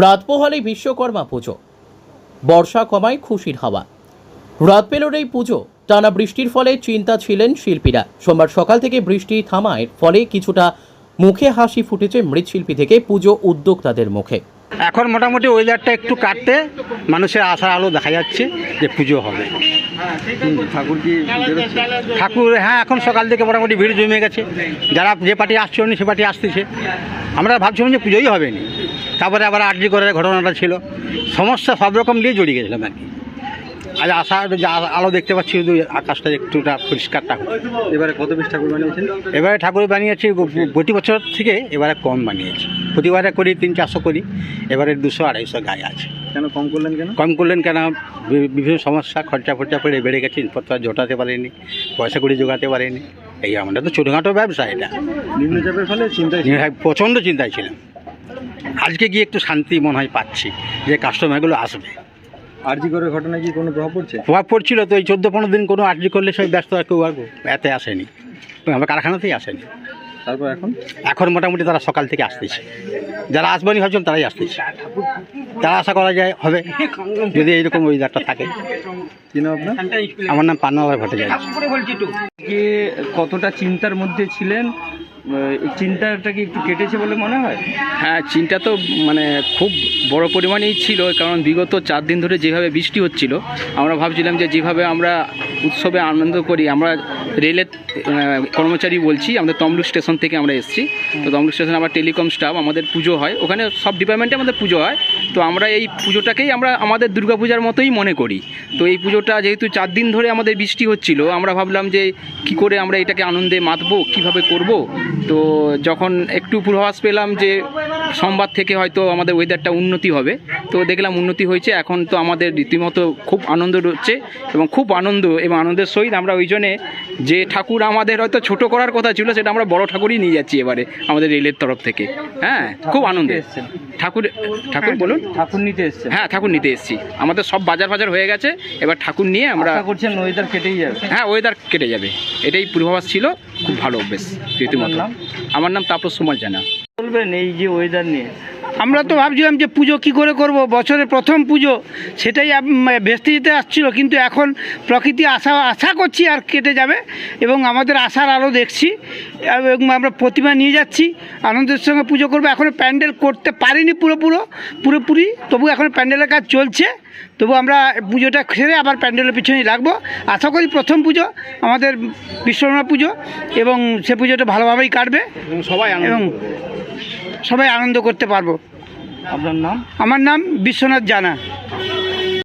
রাত পোহালে বিশ্বকর্মা পুজো। বর্ষা কমায় খুশির হাওয়া। রাত পেলোর এই পুজো টানা বৃষ্টির ফলে চিন্তা ছিলেন শিল্পীরা। সোমবার সকাল থেকে বৃষ্টি থামায় ফলে কিছুটা মুখে হাসি ফুটেছে মৃৎশিল্পী থেকে পুজো উদ্যোক্তাদের মুখে। এখন মোটামুটি ওয়েদারটা একটু কাটতে মানুষের আশার আলো দেখা যাচ্ছে যে পুজো হবে। ঠাকুর কি ঠাকুর হ্যাঁ এখন সকাল থেকে মোটামুটি ভিড় জমে গেছে। যারা যে পার্টি আসছে না সে পার্টি আসতেছে। আমরা ভাবছিলাম যে পুজোই হবে না তারপরে আবার আর্জি করার ঘটনাটা ছিল। সমস্যা সব রকম নিয়ে জড়িয়ে গেছিলাম আর কি। আজ আশা আলো দেখতে পাচ্ছি শুধু আকাশটা একটুটা পরিষ্কারটা হচ্ছে। এবারে কত পিস ঠাকুর বানিয়েছেন? এবারে ঠাকুর বানিয়েছি প্রতি বছর থেকে এবারে কম বানিয়েছি। প্রতিবারে করি তিন চারশো করি এবারে দুশো আড়াইশো গায়ে আছে। কেন কম করলেন কেন? কম করলেন কেন? বিভিন্ন সমস্যা খরচা ফরচা করে বেড়ে গেছে জিনিসপত্র আর জোটাতে পারেনি পয়সা কড়ি জোগাতে পারেনি। এই আমাদের তো ছোটোখাটো ব্যবসা এটা। নিম্নচাপের ফলে চিন্তায় প্রচণ্ড চিন্তায় ছিলাম। আজকে গিয়ে একটু শান্তি মনে হয় পাচ্ছি যে কাস্টমারগুলো আসবে। আরজি করে ঘটনায় কি কোনো প্রভাব পড়ছে? প্রভাব পড়ছিল তো এই চোদ্দ পনেরো দিন কোনো আর্জি করলে সব ব্যস্ত আর কেউ আর এতে আসেনি। আমার কারখানাতেই আসেনি। তারপর এখন? এখন মোটামুটি তারা সকাল থেকে আসতেছে। যারা আসবেনি ভাবছেন তারাই আসতেছে। তারা আশা করা যায় হবে যদি এইরকম ওয়েদারটা থাকে। আমার নাম পান্নালাল ভট্টাচার্য। কতটা চিন্তার মধ্যে ছিলেন? চিন্তাটা কি একটু কেটেছে বলে মনে হয়? হ্যাঁ চিন্তা তো মানে খুব বড় পরিমাণেই ছিল, কারণ বিগত চার দিন ধরে যেভাবে বৃষ্টি হচ্ছিল, আমরা ভাবছিলাম যে যেভাবে আমরা উৎসবে আনন্দ করি। আমরা রেলের কর্মচারী বলছি, আমাদের তমলুক স্টেশন থেকে আমরা এসেছি। তো তমলুক স্টেশনে আমরা টেলিকম স্টাফ, আমাদের পুজো হয়। ওখানে সব ডিপার্টমেন্টে আমাদের পুজো হয়। তো আমরা এই পুজোটাকেই আমরা আমাদের দুর্গাপূজার মতোই মনে করি। তো এই পুজোটা যেহেতু চার দিন ধরে আমাদের বৃষ্টি হচ্ছিল, আমরা ভাবলাম যে কি করে আমরা এটাকে আনন্দে মাতবো, কীভাবে করব? তো যখন একটু পূর্বাভাস পেলাম যে সোমবার থেকে হয়তো আমাদের ওয়েদারটা উন্নতি হবে। তো দেখলাম উন্নতি হয়েছে এখন তো আমাদের রীতিমতো খুব আনন্দ হচ্ছে এবং খুব আনন্দ এবং আনন্দের সহিত আমরা ওই জন্যে যে ঠাকুর আমাদের হয়তো ছোট করার কথা ছিল সেটা আমরা বড় ঠাকুরই নিয়ে যাচ্ছি এবারে আমাদের রেলের তরফ থেকে। হ্যাঁ খুব আনন্দে ঠাকুর ঠাকুর বলুন। ঠাকুর নিতে এসছেন। হ্যাঁ ঠাকুর নিতে এসেছি। আমাদের সব বাজার ফাজার হয়ে গেছে এবার ঠাকুর নিয়ে আমরা করছেন ওয়েদার কেটেই যাবে। হ্যাঁ ওয়েদার কেটে যাবে। এটাই পূর্বাভাস ছিল খুব ভালো বেশ রীতিমতো? আমার নাম তাপস সুমল জানা। বলবেন এই যে ওয়েদার নিয়ে আমরা তো ভাবছিলাম যে পুজো কি করে করব? বছরের প্রথম পুজো সেটাই ভেস্তে যেতে আসছিল কিন্তু এখন প্রকৃতি আশা আশা করছি আর কেটে যাবে এবং আমাদের আশার আলো দেখছি এবং আমরা প্রতিমা নিয়ে যাচ্ছি আনন্দের সঙ্গে পুজো করব। এখনও প্যান্ডেল করতে পারিনি পুরোপুরো পুরোপুরি তবু এখন প্যান্ডেলের কাজ চলছে তবু আমরা পুজোটা সেরে আবার প্যান্ডেলের পিছনেই লাগবো। আশা করি প্রথম পুজো আমাদের বিশ্বকর্মা পুজো এবং সে পুজোটা ভালোভাবেই কাটবে। সবাই এবং সবাই আনন্দ করতে পারব। আপনার নাম? আমার নাম বিশ্বনাথ জানা।